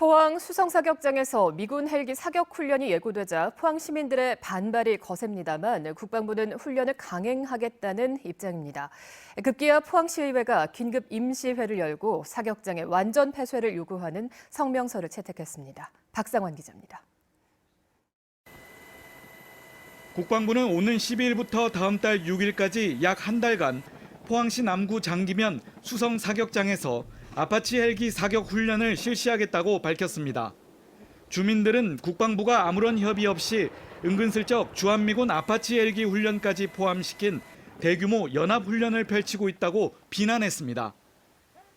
포항 수성사격장에서 미군 헬기 사격 훈련이 예고되자 포항 시민들의 반발이 거셉니다만 국방부는 훈련을 강행하겠다는 입장입니다. 급기야 포항시의회가 긴급 임시회를 열고 사격장의 완전 폐쇄를 요구하는 성명서를 채택했습니다. 박상환 기자입니다. 국방부는 오는 12일부터 다음 달 6일까지 약 한 달간 포항시 남구 장기면 수성 사격장에서 아파치 헬기 사격 훈련을 실시하겠다고 밝혔습니다. 주민들은 국방부가 아무런 협의 없이 은근슬쩍 주한미군 아파치 헬기 훈련까지 포함시킨 대규모 연합 훈련을 펼치고 있다고 비난했습니다.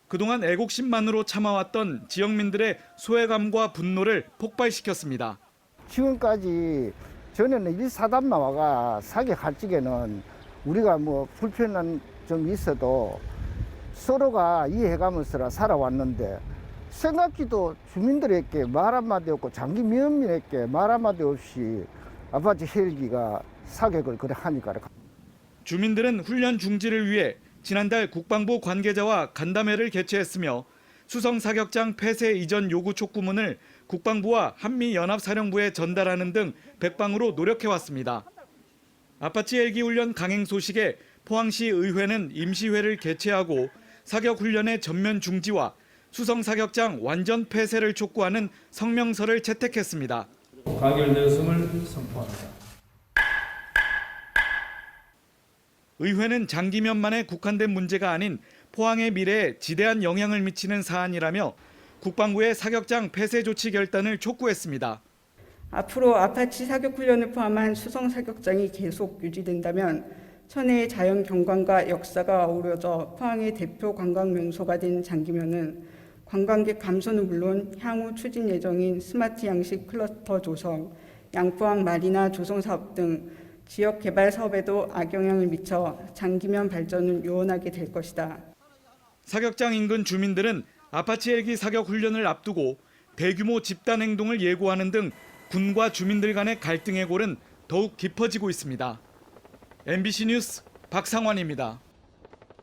그동안 애국심만으로 참아왔던 지역민들의 소외감과 분노를 폭발시켰습니다. 지금까지 전에는 일사단 나와가 사격할 적에는 우리가 뭐 불편한 점 있어도 서로가 이해해가면서 살아왔는데 생각지도 주민들에게 말 한마디 없고 장기 면민에게 말 한마디 없이 아파트 헬기가 사격을 그래 하니까 주민들은 훈련 중지를 위해 지난달 국방부 관계자와 간담회를 개최했으며 수성 사격장 폐쇄 이전 요구 촉구문을 국방부와 한미 연합사령부에 전달하는 등 백방으로 노력해 왔습니다. 아파치 헬기 훈련 강행 소식에 포항시 의회는 임시회를 개최하고 사격 훈련의 전면 중지와 수성 사격장 완전 폐쇄를 촉구하는 성명서를 채택했습니다. 가결되었음을 선포합니다. 의회는 장기면만에 국한된 문제가 아닌 포항의 미래에 지대한 영향을 미치는 사안이라며 국방부의 사격장 폐쇄 조치 결단을 촉구했습니다. 앞으로 아파치 사격 훈련을 포함한 수성 사격장이 계속 유지된다면 천혜의 자연 경관과 역사가 어우러져 포항의 대표 관광 명소가 된 장기면은 관광객 감소는 물론 향후 추진 예정인 스마트 양식 클러스터 조성, 양포항 마리나 조성 사업 등 지역 개발 사업에도 악영향을 미쳐 장기면 발전을 요원하게 될 것이다. 사격장 인근 주민들은 아파치 헬기 사격 훈련을 앞두고 대규모 집단 행동을 예고하는 등 군과 주민들 간의 갈등의 골은 더욱 깊어지고 있습니다. MBC 뉴스 박상환입니다.